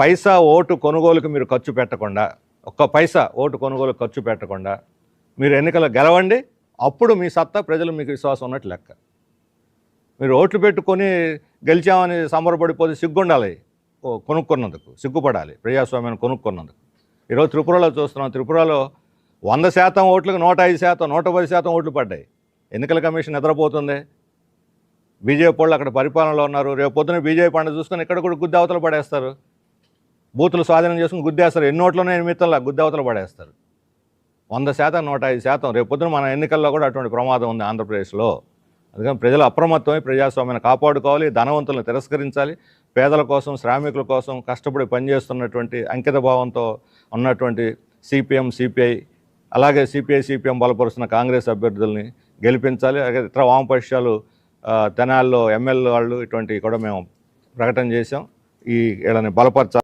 పైసా vote కొనుగోలుకు మీరు ఖర్చు పెట్టకుండా ఒక్క పైసా ఓటు కొనుగోలు ఖర్చు పెట్టకుండా మీరు ఎన్నికలు గెలవండి అప్పుడు మీ సత్తా ప్రజలు మీకు విశ్వాసం ఉన్నట్టు లెక్క. మీరు ఓట్లు పెట్టుకొని గెలిచామని సంబరపడిపోతే సిగ్గుండాలి. ఓ కొనుక్కున్నందుకు సిగ్గుపడాలి ప్రజాస్వామ్యాన్ని కొనుక్కున్నందుకు. ఈరోజు త్రిపురలో చూస్తున్నాం త్రిపురలో వంద శాతం ఓట్లకు నూట ఐదు శాతం నూట పది శాతం ఓట్లు పడ్డాయి. ఎన్నికల కమిషన్ నిద్రపోతుంది. బీజేపీ వాళ్ళు అక్కడ పరిపాలనలో ఉన్నారు. రేపు పొద్దున బీజేపీ పండుగ చూసుకొని ఇక్కడ కూడా గుద్ది అవతల పడేస్తారు. బూతులు స్వాధీనం చేసుకుని గుద్దేస్తారు. ఎన్నోట్లోనే నిమిత్తంలో గుద్దవతలు పడేస్తారు. వంద శాతం నూట ఐదు శాతం. రేపు పొద్దున మన ఎన్నికల్లో కూడా అటువంటి ప్రమాదం ఉంది ఆంధ్రప్రదేశ్లో. అందుకని ప్రజలు అప్రమత్తమై ప్రజాస్వామ్యాన్ని కాపాడుకోవాలి ధనవంతులను తిరస్కరించాలి. పేదల కోసం శ్రామికుల కోసం కష్టపడి పనిచేస్తున్నటువంటి అంకిత భావంతో ఉన్నటువంటి C P M C P I అలాగే C P I C P M బలపరుస్తున్న Congress అభ్యర్థుల్ని గెలిపించాలి. అలాగే ఇతర వామపక్షాలు తెనాల్లో ఎమ్మెల్యే వాళ్ళు ఇటువంటివి కూడా మేము ప్రకటన చేసాం ఈ వీళ్ళని బలపరచాలి.